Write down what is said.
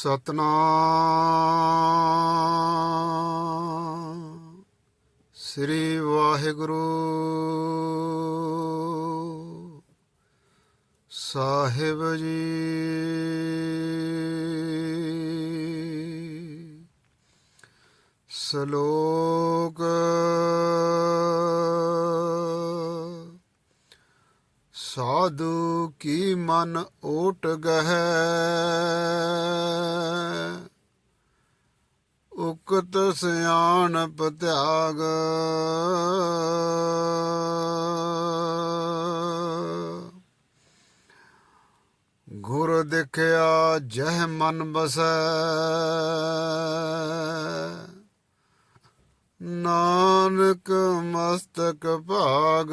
ਸਤਨਾਮ। ਸ੍ਰੀ ਵਾਹਿਗੁਰੂ। ਸਾਹਿਬ ਜੀ। ਸ਼ਲੋਕ। ਸਾਧੂ ਕੀ ਮਨ ਓਟ ਗਹਿ। ਉਕਤ ਸਿਆਣਪ ਤਿਆਗ ਗੁਰ ਦੇਖਿਆ ਜਹ ਮਨ ਬਸੈ ਨਾਨਕ ਮਸਤਕ ਭਾਗ।